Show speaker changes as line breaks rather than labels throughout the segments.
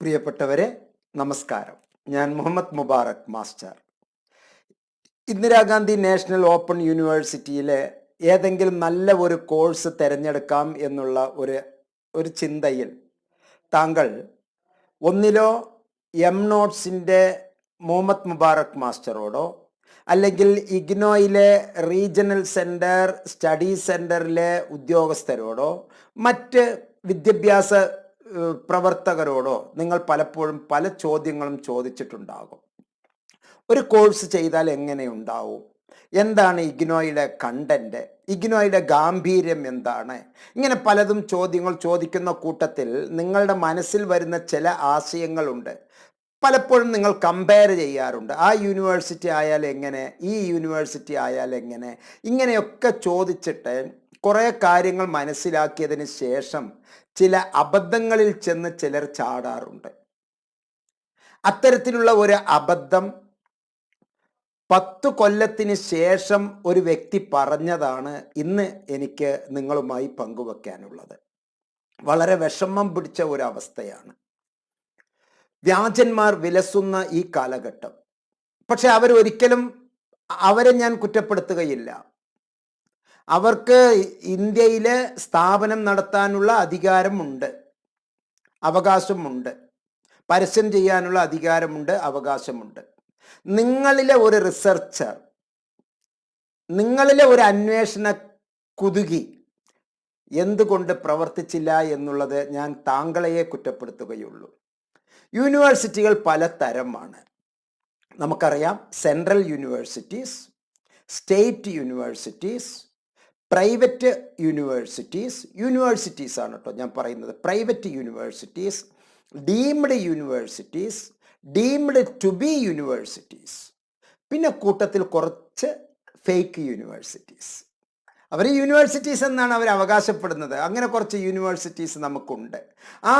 പ്രിയപ്പെട്ടവരെ നമസ്കാരം. ഞാൻ Muhammad Mubarak master. Indira Gandhi national open യൂണിവേഴ്സിറ്റിയിലെ ഏതെങ്കിലും നല്ല ഒരു കോഴ്സ് തിരഞ്ഞെടുക്കാം എന്നുള്ള ഒരു ഒരു ചിന്തയിൽ താങ്കൾ ഒന്നിലോ എം നോട്ട്സിന്റെ മുഹമ്മദ് മുബാറക് മാസ്റ്ററോടോ അല്ലെങ്കിൽ ഇഗ്നോയിലെ റീജിയണൽ സെന്റർ സ്റ്റഡി സെന്ററിലെ ഉദ്യോഗസ്ഥരോടോ മറ്റ് വിദ്യാഭ്യാസ പ്രവർത്തകരോടോ നിങ്ങൾ പലപ്പോഴും പല ചോദ്യങ്ങളും ചോദിച്ചിട്ടുണ്ടാകും. ഒരു കോഴ്സ് ചെയ്താൽ എങ്ങനെ ഉണ്ടാവും? എന്താണ് ഇഗ്നോയുടെ കണ്ടന്റ് ഇഗ്നോയുടെ ഗാംഭീര്യം എന്താണ്? ഇങ്ങനെ പലതും ചോദ്യങ്ങൾ ചോദിക്കുന്ന കൂട്ടത്തിൽ നിങ്ങളുടെ മനസ്സിൽ വരുന്ന ചില ആശയങ്ങളുണ്ട്. പലപ്പോഴും നിങ്ങൾ കമ്പയർ ചെയ്യാറുണ്ട്. ആ യൂണിവേഴ്സിറ്റി ആയാൽ എങ്ങനെ? ഈ യൂണിവേഴ്സിറ്റി ആയാൽ എങ്ങനെ? ഇങ്ങനെയൊക്കെ ചോദിച്ചിട്ട് കുറേ കാര്യങ്ങൾ മനസ്സിലാക്കിയതിന് ശേഷം ചില അബദ്ധങ്ങളിൽ ചെന്ന് ചിലർ ചാടാറുണ്ട്. അത്തരത്തിലുള്ള ഒരു അബദ്ധം പത്തു കൊല്ലത്തിന് ശേഷം ഒരു വ്യക്തി പറഞ്ഞതാണ് ഇന്ന് എനിക്ക് നിങ്ങളുമായി പങ്കുവെക്കാനുള്ളത്. വളരെ വിഷമം പിടിച്ച ഒരു അവസ്ഥയാണ് വ്യാജന്മാർ വിലസുന്ന ഈ കാലഘട്ടം. പക്ഷെ അവരൊരിക്കലും അവരെ ഞാൻ കുറ്റപ്പെടുത്തുകയില്ല. അവർക്ക് ഇന്ത്യയിലെ സ്ഥാപനം നടത്താനുള്ള അധികാരമുണ്ട്. അവകാശമുണ്ട്. പരസ്യം ചെയ്യാനുള്ള അധികാരമുണ്ട് അവകാശമുണ്ട്. നിങ്ങളിലെ ഒരു റിസർച്ചർ നിങ്ങളിലെ ഒരു അന്വേഷണ കുതുകി എന്തുകൊണ്ട് പ്രവർത്തിച്ചില്ല എന്നുള്ളത് ഞാൻ താങ്കളെയെ കുറ്റപ്പെടുത്തുകയുള്ളൂ. യൂണിവേഴ്സിറ്റികൾ പല തരമാണ് നമുക്കറിയാം central universities state universities private universities universities ആണ് കേട്ടോ ഞാൻ പറയുന്നത്. Private universities deemed universities deemed to be universities പിന്നെ കൂട്ടത്തിൽ കുറച്ച് ഫേക്ക് യൂണിവേഴ്സിറ്റീസ്. അവർ യൂണിവേഴ്സിറ്റീസ് എന്നാണ് അവർ അവകാശപ്പെടുന്നത്. അങ്ങനെ കുറച്ച് യൂണിവേഴ്സിറ്റീസ് നമുക്കുണ്ട്. ആ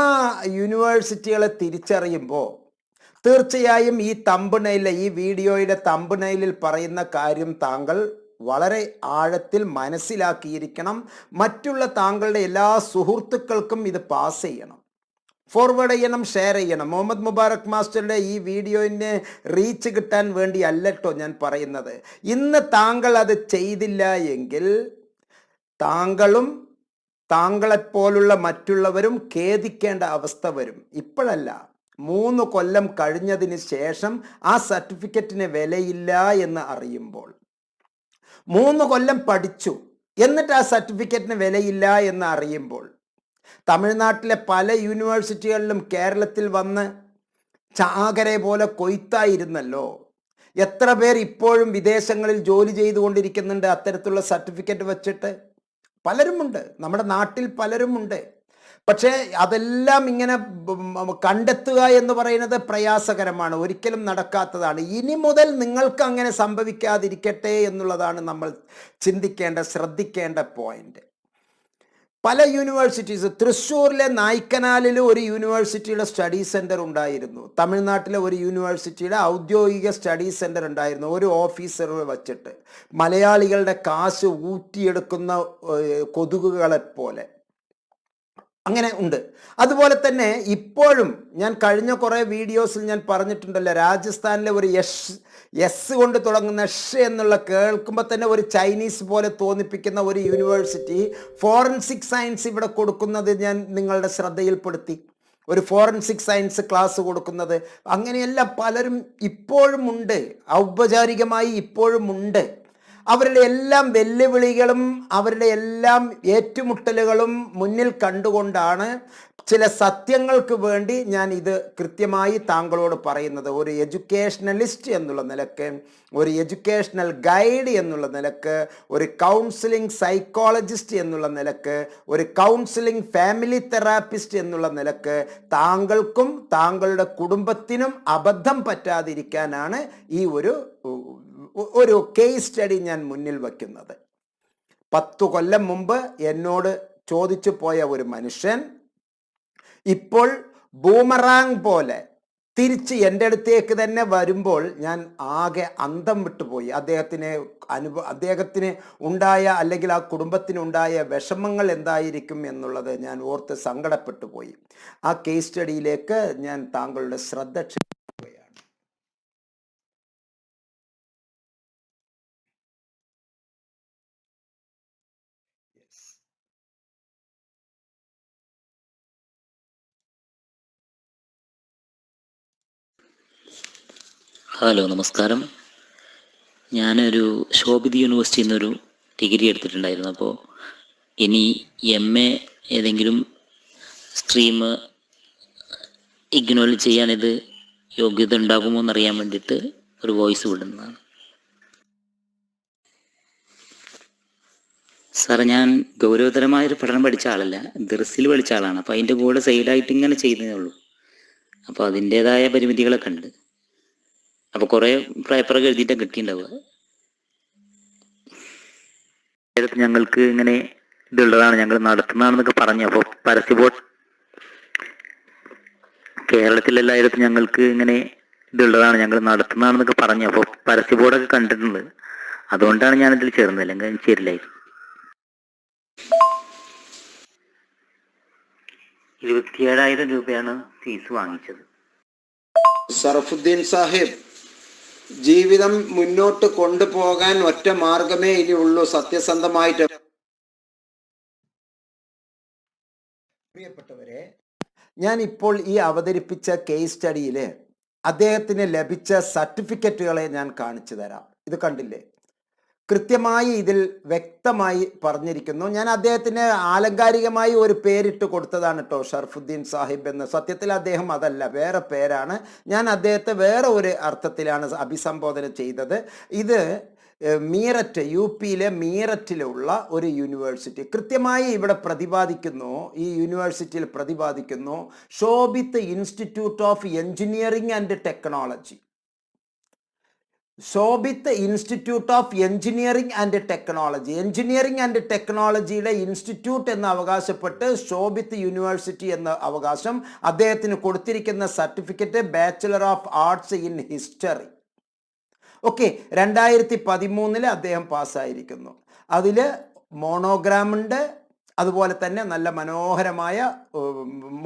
യൂണിവേഴ്സിറ്റികളെ തിരിച്ചറിയുമ്പോൾ തീർച്ചയായും ഈ തമ്പുനയിലെ ഈ വീഡിയോയുടെ തമ്പുനയിലിൽ പറയുന്ന കാര്യം താങ്കൾ വളരെ ആഴത്തിൽ മനസ്സിലാക്കിയിരിക്കണം. മറ്റുള്ള താങ്കളുടെ എല്ലാ സുഹൃത്തുക്കൾക്കും ഇത് പാസ് ചെയ്യണം. ഫോർവേഡ് ചെയ്യണം ഷെയർ ചെയ്യണം. മുഹമ്മദ് മുബാറക് മാസ്റ്ററുടെ ഈ വീഡിയോയിന് റീച്ച് കിട്ടാൻ വേണ്ടി അല്ലട്ടോ ഞാൻ പറയുന്നത്. ഇന്ന് താങ്കൾ അത് ചെയ്തില്ല എങ്കിൽ താങ്കളും താങ്കളെപ്പോലുള്ള മറ്റുള്ളവരും ഖേദിക്കേണ്ട അവസ്ഥ വരും. ഇപ്പോഴല്ല മൂന്ന് കൊല്ലം കഴിഞ്ഞതിന് ശേഷം ആ സർട്ടിഫിക്കറ്റിന് വിലയില്ല എന്ന് അറിയുമ്പോൾ. മൂന്ന് കൊല്ലം പഠിച്ചു. എന്നിട്ട് ആ സർട്ടിഫിക്കറ്റിന് വിലയില്ല എന്ന് അറിയുമ്പോൾ തമിഴ്നാട്ടിലെ പല യൂണിവേഴ്സിറ്റികളിലും കേരളത്തിൽ വന്ന് ചാകരെ പോലെ കൊയ്ത്തായിരുന്നല്ലോ. എത്ര പേർ ഇപ്പോഴും വിദേശങ്ങളിൽ ജോലി ചെയ്തുകൊണ്ടിരിക്കുന്നുണ്ട് അത്തരത്തിലുള്ള സർട്ടിഫിക്കറ്റ് വച്ചിട്ട്? പലരുമുണ്ട്. നമ്മുടെ നാട്ടിൽ പലരുമുണ്ട്. പക്ഷേ അതെല്ലാം ഇങ്ങനെ കണ്ടെത്തുക എന്ന് പറയുന്നത് പ്രയാസകരമാണ്. ഒരിക്കലും നടക്കാത്തതാണ്. ഇനി മുതൽ നിങ്ങൾക്ക് അങ്ങനെ സംഭവിക്കാതിരിക്കട്ടെ എന്നുള്ളതാണ് നമ്മൾ ചിന്തിക്കേണ്ട ശ്രദ്ധിക്കേണ്ട പോയിന്റ്. പല യൂണിവേഴ്സിറ്റീസ് തൃശ്ശൂരിലെ നായ്ക്കനാലിൽ ഒരു യൂണിവേഴ്സിറ്റിയുടെ സ്റ്റഡി സെന്റർ ഉണ്ടായിരുന്നു. തമിഴ്നാട്ടിലെ ഒരു യൂണിവേഴ്സിറ്റിയുടെ ഔദ്യോഗിക സ്റ്റഡി സെന്റർ ഉണ്ടായിരുന്നു. ഒരു ഓഫീസർ വച്ചിട്ട്. മലയാളികളുടെ കാശ് ഊറ്റിയെടുക്കുന്ന കൊതുകുകളെ പോലെ അങ്ങനെ ഉണ്ട്. അതുപോലെ തന്നെ ഇപ്പോഴും ഞാൻ കഴിഞ്ഞ കുറേ വീഡിയോസിൽ ഞാൻ പറഞ്ഞിട്ടുണ്ടല്ലോ രാജസ്ഥാനിലെ ഒരു യഷ് എസ് കൊണ്ട് തുടങ്ങുന്ന ഷ് എന്നുള്ള കേൾക്കുമ്പോൾ തന്നെ ഒരു ചൈനീസ് പോലെ തോന്നിപ്പിക്കുന്ന ഒരു യൂണിവേഴ്സിറ്റി ഫോറൻസിക് സയൻസ് ഇവിടെ കൊടുക്കുന്നത് ഞാൻ നിങ്ങളുടെ ശ്രദ്ധയിൽപ്പെടുത്തി. ഒരു ഫോറൻസിക് സയൻസ് ക്ലാസ് കൊടുക്കുന്നത്. അങ്ങനെയല്ല പലരും ഇപ്പോഴും ഉണ്ട്. ഔപചാരികമായി ഇപ്പോഴും ഉണ്ട്. അവരുടെ എല്ലാം വെല്ലുവിളികളും അവരുടെ എല്ലാം ഏറ്റുമുട്ടലുകളും മുന്നിൽ കണ്ടുകൊണ്ടാണ് ചില സത്യങ്ങൾക്ക് വേണ്ടി ഞാൻ ഇത് കൃത്യമായി താങ്കളോട് പറയുന്നത്. ഒരു എഡ്യൂക്കേഷണലിസ്റ്റ് എന്നുള്ള നിലയ്ക്ക് ഒരു എഡ്യൂക്കേഷണൽ ഗൈഡ് എന്നുള്ള നിലയ്ക്ക് ഒരു കൗൺസിലിംഗ് സൈക്കോളജിസ്റ്റ് എന്നുള്ള നിലയ്ക്ക് ഒരു കൗൺസിലിംഗ് ഫാമിലി തെറാപ്പിസ്റ്റ് എന്നുള്ള നിലയ്ക്ക് താങ്കൾക്കും താങ്കളുടെ കുടുംബത്തിനും അബദ്ധം പറ്റാതിരിക്കാനാണ് ഈ ഒരു ഒരു കേസ് സ്റ്റഡി ഞാൻ മുന്നിൽ വയ്ക്കുന്നത് പത്തു കൊല്ലം മുമ്പ് എന്നോട് ചോദിച്ചു പോയ ഒരു മനുഷ്യൻ ഇപ്പോൾ ബൂമറാങ് പോലെ തിരിച്ച് എന്റെ അടുത്തേക്ക് തന്നെ വരുമ്പോൾ ഞാൻ ആകെ അന്തം വിട്ടുപോയി. അദ്ദേഹത്തിന് അനുഭവ അദ്ദേഹത്തിന് ഉണ്ടായ അല്ലെങ്കിൽ ആ കുടുംബത്തിനുണ്ടായ വിഷമങ്ങൾ എന്തായിരിക്കും എന്നുള്ളത് ഞാൻ ഓർത്ത് സങ്കടപ്പെട്ടു പോയി ആ കേസ് സ്റ്റഡിയിലേക്ക് ഞാൻ താങ്കളുടെ ശ്രദ്ധ
ഹലോ നമസ്കാരം. ഞാനൊരു ശോഭിത് യൂണിവേഴ്സിറ്റിയിൽ നിന്നൊരു ഡിഗ്രി എടുത്തിട്ടുണ്ടായിരുന്നു. അപ്പോൾ ഇനി എം എ ഏതെങ്കിലും സ്ട്രീം ഇഗ്നോർ ചെയ്യാൻ ഇത് യോഗ്യത ഉണ്ടാകുമോ എന്നറിയാൻ വേണ്ടിയിട്ട് ഒരു വോയിസ് വിടുന്നതാണ്. സാറേ ഞാൻ ഗൗരവതരമായൊരു പഠനം പഠിച്ച ആളല്ല. ദർസിൽ പഠിച്ച ആളാണ്. അപ്പോൾ അതിന്റെ കൂടെ സൈഡായിട്ട് ഇങ്ങനെ ചെയ്യുന്നേ ഉള്ളൂ. അപ്പോൾ അതിന്റേതായ പരിമിതികളൊക്കെ ഉണ്ട്. അപ്പൊ കുറെ പേപ്പറൊക്കെ എഴുതിയിട്ട് കിട്ടിയിട്ടുണ്ടാവുക ഞങ്ങൾക്ക് ഇങ്ങനെ ഇതുള്ളതാണ് ഞങ്ങൾ നടത്തുന്നതാണെന്നൊക്കെ പറഞ്ഞു. അപ്പോൾ പരസ്യ ബോർഡ് കേരളത്തിലെല്ലായിടത്തും ഞങ്ങൾക്ക് ഇങ്ങനെ ഇതുള്ളതാണ് ഞങ്ങൾ നടത്തുന്നതാണെന്നൊക്കെ പറഞ്ഞു. അപ്പോൾ പരസ്യ ബോർഡൊക്കെ കണ്ടിട്ടുണ്ട്. അതുകൊണ്ടാണ് ഞാൻ ഇതിൽ ചേർന്നത്. അല്ലെങ്കിൽ ചേരില്ലായിരുന്നു ഇരുപത്തിയേഴായിരം രൂപയാണ് ഫീസ് വാങ്ങിച്ചത്.
സറഫുദ്ദീൻ സാഹിബ് ജീവിതം മുന്നോട്ട് കൊണ്ടുപോകാൻ ഒറ്റ മാർഗമേ ഇനി ഉള്ളൂ. സത്യസന്ധമായിട്ട് പ്രിയപ്പെട്ടവരെ ഞാൻ ഇപ്പോൾ ഈ അവതരിപ്പിച്ച കേസ് സ്റ്റഡിയിൽ അദ്ദേഹത്തിന് ലഭിച്ച സർട്ടിഫിക്കറ്റുകളെ ഞാൻ കാണിച്ചു തരാം. ഇത് കണ്ടില്ലേ? കൃത്യമായി ഇതിൽ വ്യക്തമായി പറഞ്ഞിരിക്കുന്നു. ഞാൻ അദ്ദേഹത്തിന് ആലങ്കാരികമായി ഒരു പേരിട്ട് കൊടുത്തതാണ് കേട്ടോ ഷർഫുദ്ദീൻ സാഹിബ് എന്ന്. സത്യത്തിൽ അദ്ദേഹം അതല്ല വേറെ പേരാണ്. ഞാൻ അദ്ദേഹത്തെ വേറെ ഒരു അർത്ഥത്തിലാണ് അഭിസംബോധന ചെയ്തത്. ഇത് മീററ്റ് യു പിയിലെ മീററ്റിലുള്ള ഒരു യൂണിവേഴ്സിറ്റി. കൃത്യമായി ഇവിടെ പ്രതിപാദിക്കുന്നു ഈ യൂണിവേഴ്സിറ്റിയിൽ പ്രതിപാദിക്കുന്നു Shobhit institute of engineering and technology. Shobhit institute of engineering and technology. Engineering and ടെക്നോളജിയുടെ ഇൻസ്റ്റിറ്റ്യൂട്ട് എന്ന് അവകാശപ്പെട്ട് ശോഭിത്ത് യൂണിവേഴ്സിറ്റി എന്ന അവകാശം അദ്ദേഹത്തിന് കൊടുത്തിരിക്കുന്ന certificate bachelor of arts in history okay രണ്ടായിരത്തി പതിമൂന്നിൽ അദ്ദേഹം പാസ്സായിരിക്കുന്നു. അതിൽ മോണോഗ്രാം ഉണ്ട് അതുപോലെ തന്നെ നല്ല മനോഹരമായ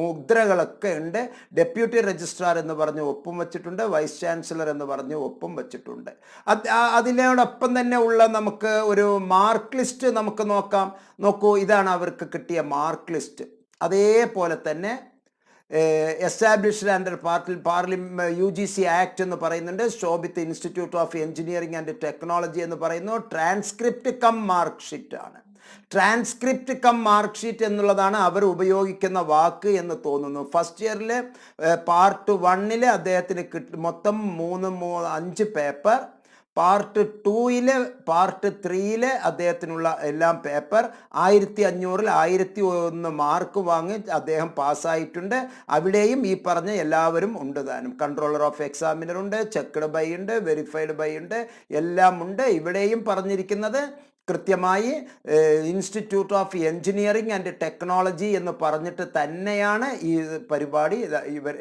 മുദ്രകളൊക്കെ ഉണ്ട്. ഡെപ്യൂട്ടി രജിസ്ട്രാർ എന്ന് പറഞ്ഞ് ഒപ്പും വെച്ചിട്ടുണ്ട്. വൈസ് ചാൻസലർ എന്ന് പറഞ്ഞ് ഒപ്പും വെച്ചിട്ടുണ്ട്. അത് അതിനോടൊപ്പം തന്നെ ഉള്ള നമുക്ക് ഒരു മാർക്ക് ലിസ്റ്റ് നമുക്ക് നോക്കാം. നോക്കൂ ഇതാണ് അവർക്ക് കിട്ടിയ മാർക്ക് ലിസ്റ്റ്. അതേപോലെ തന്നെ എസ്റ്റാബ്ലിഷ്ഡ് ആൻഡ് പാർട്ടി പാർലി യു ജി സി ആക്ട് എന്ന് പറയുന്നുണ്ട്. Shobhit institute of engineering and technology എന്ന് പറയുന്നു. ട്രാൻസ്ക്രിപ്റ്റ് കം മാർക്ക് ഷീറ്റ് ആണ് ട്രാൻസ്ക്രിപ്റ്റ് കം മാർക്ക് ഷീറ്റ് എന്നുള്ളതാണ് അവർ ഉപയോഗിക്കുന്ന വാക്ക് എന്ന് തോന്നുന്നു. ഫസ്റ്റ് ഇയറിൽ പാർട്ട് വണ്ണിൽ അദ്ദേഹത്തിന് കിട്ടി മൊത്തം മൂന്ന് മൂ അഞ്ച് പേപ്പർ പാർട്ട് ടൂയിൽ പാർട്ട് ത്രീയിൽ അദ്ദേഹത്തിനുള്ള എല്ലാം പേപ്പർ ആയിരത്തി അഞ്ഞൂറിൽ ആയിരത്തി ഒന്ന് മാർക്ക് വാങ്ങി അദ്ദേഹം പാസ്സായിട്ടുണ്ട്. അവിടെയും ഈ പറഞ്ഞ എല്ലാവരും ഉണ്ട് താനും. കൺട്രോളർ ഓഫ് എക്സാമിനർ ഉണ്ട് ചെക്ക്ഡ് ബൈ ഉണ്ട് വെരിഫൈഡ് ബൈ ഉണ്ട് എല്ലാം ഉണ്ട് ഇവിടെയും പറഞ്ഞിരിക്കുന്നത് കൃത്യമായി institute of engineering and technology എന്ന് പറഞ്ഞിട്ട് തന്നെയാണ് ഈ പരിപാടി ഇവർ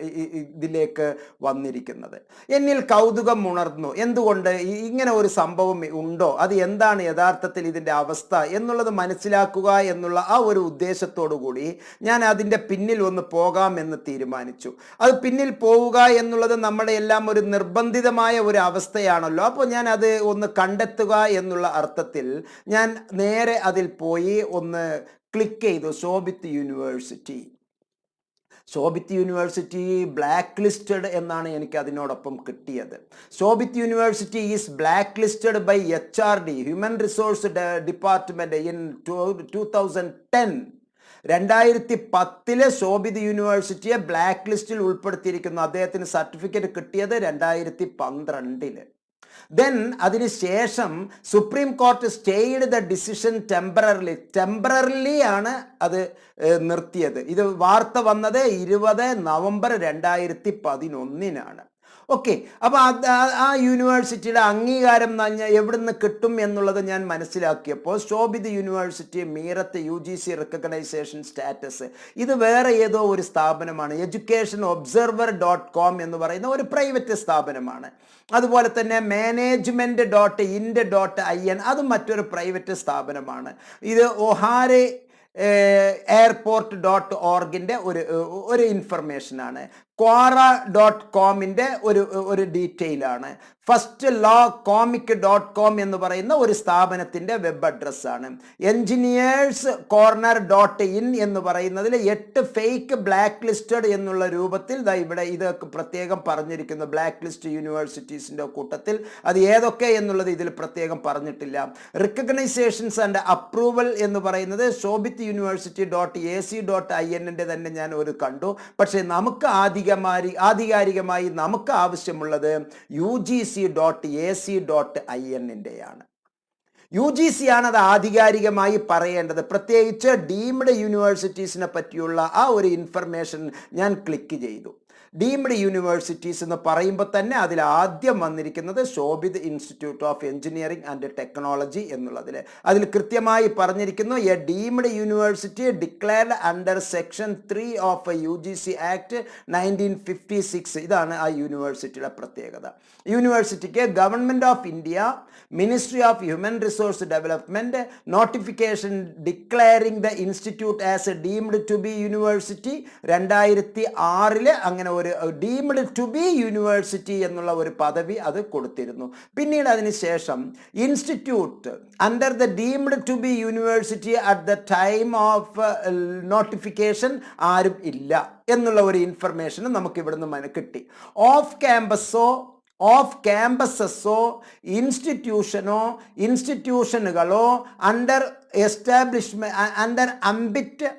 ഇതിലേക്ക് വന്നിരിക്കുന്നത്. എന്നിൽ കൗതുകം ഉണർന്നു. എന്തുകൊണ്ട്? ഇങ്ങനെ ഒരു സംഭവം ഉണ്ടോ? അത് എന്താണ് യഥാർത്ഥത്തിൽ ഇതിന്റെ അവസ്ഥ എന്നുള്ളത് മനസ്സിലാക്കുക എന്നുള്ള ആ ഒരു ഉദ്ദേശത്തോടു കൂടി ഞാൻ അതിന്റെ പിന്നിൽ ഒന്ന് പോകാമെന്ന് തീരുമാനിച്ചു. അത് പിന്നിൽ പോവുക എന്നുള്ളത് നമ്മുടെ എല്ലാം ഒരു നിർബന്ധിതമായ ഒരു അവസ്ഥയാണല്ലോ. അപ്പോൾ ഞാൻ അത് ഒന്ന് കണ്ടെത്തുക എന്നുള്ള അർത്ഥത്തിൽ ഞാൻ നേരെ അതിൽ പോയി ഒന്ന് ക്ലിക്ക് ചെയ്തു Shobhit university. Shobhit university black listed എന്നാണ് എനിക്ക് അതിനോടൊപ്പം കിട്ടിയത്. Shobhit university is black listed by H R D human resource department in two thousand ten രണ്ടായിരത്തി പത്തിലെ ശോഭിത് യൂണിവേഴ്സിറ്റിയെ ബ്ലാക്ക് ലിസ്റ്റിൽ ഉൾപ്പെടുത്തിയിരിക്കുന്നു. അദ്ദേഹത്തിന് സർട്ടിഫിക്കറ്റ് കിട്ടിയത് രണ്ടായിരത്തി പന്ത്രണ്ടിൽ ദെൻ അതിനുശേഷം supreme court stayed the decision temporarily temporarily ആണ് അത് നിർത്തിയത്. ഇത് വാർത്ത വന്നത് ഇരുപത് നവംബർ രണ്ടായിരത്തി പതിനൊന്നിനാണ്. ഓക്കെ അപ്പോൾ ആ- യൂണിവേഴ്സിറ്റിയുടെ അംഗീകാരം എവിടെ എവിടുന്ന് കിട്ടും എന്നുള്ളത് ഞാൻ മനസ്സിലാക്കിയപ്പോൾ Shobhit university Meerut U G C recognition status ഇത് വേറെ ഏതോ ഒരു സ്ഥാപനമാണ്. എഡ്യൂക്കേഷൻ ഒബ്സർവർ ഡോട്ട് കോം എന്ന് പറയുന്ന ഒരു പ്രൈവറ്റ് സ്ഥാപനമാണ്. അതുപോലെ തന്നെ management dot ind dot I N അതും മറ്റൊരു പ്രൈവറ്റ് സ്ഥാപനമാണ്. ഇത് ഒഹാരെ എയർപോർട്ട് ഡോട്ട് ഓർഗിന്റെ ഒരു ഒരു ഇൻഫർമേഷനാണ് ക്വാറ ഡോട്ട് കോമിന്റെ ഒരു ഒരു ഡീറ്റെയിൽ ആണ് first law comic dot com എന്ന് പറയുന്ന ഒരു സ്ഥാപനത്തിന്റെ വെബ് അഡ്രസ്സാണ് എൻജിനീയേഴ്സ് കോർണർ ഡോട്ട് ഇൻ എന്ന് പറയുന്നതിൽ എട്ട് ഫേക്ക് ബ്ലാക്ക് ലിസ്റ്റഡ് എന്നുള്ള രൂപത്തിൽ ദാ ഇവിടെ ഇത് പ്രത്യേകം പറഞ്ഞിരിക്കുന്നു. ബ്ലാക്ക് ലിസ്റ്റ് യൂണിവേഴ്സിറ്റീസിന്റെ കൂട്ടത്തിൽ. അത് ഏതൊക്കെ എന്നുള്ളത് ഇതിൽ പ്രത്യേകം പറഞ്ഞിട്ടില്ല. റിക്കഗ്നൈസേഷൻസ് ആൻഡ് അപ്രൂവൽ എന്ന് പറയുന്നത് Shobhit university dot A C dot I എന്നിന്റെ തന്നെ ഞാൻ ഒരു കണ്ടു. പക്ഷേ നമുക്ക് ആധികമായി ആധികാരികമായി നമുക്ക് ആവശ്യമുള്ളത് U G C dot A C dot I എന്നിന്റെയാണ് U G C ആണ് അത് ആധികാരികമായി പറയേണ്ടത്. പ്രത്യേകിച്ച് ഡീംഡ് യൂണിവേഴ്സിറ്റീസിനെ പറ്റിയുള്ള ആ ഒരു ഇൻഫർമേഷൻ ഞാൻ ക്ലിക്ക് ചെയ്തു. ഡീംഡ് യൂണിവേഴ്സിറ്റീസ് എന്ന് പറയുമ്പോൾ തന്നെ അതിൽ ആദ്യം വന്നിരിക്കുന്നത് Shobhit institute of engineering and technology എന്നുള്ളതിൽ. അതിൽ കൃത്യമായി പറഞ്ഞിരിക്കുന്നു a deemed university declared under section three of U G C act nineteen fifty six. ഇതാണ് ആ യൂണിവേഴ്സിറ്റിയുടെ പ്രത്യേകത. യൂണിവേഴ്സിറ്റിക്ക് government of India ministry of human resource development notification declaring the institute as a deemed to be university രണ്ടായിരത്തി ആറിൽ അങ്ങനെ ഒരു deemed to be university എന്നുള്ള ഒരു പദവി അത് കൊടുത്തിരുന്നു. പിന്നീട് അതിന് ശേഷം institute under the deemed to be university at the time of notification ആരും ഇല്ല എന്നുള്ള ഒരു ഇൻഫർമേഷൻ നമുക്ക് ഇവിടുന്ന് കിട്ടി. ഓഫ് ക്യാമ്പസോ ഓഫ് ക്യാമ്പസസോ ഇൻസ്റ്റിറ്റ്യൂഷനോ ഇൻസ്റ്റിറ്റ്യൂഷനുകളോ under establishment under ambit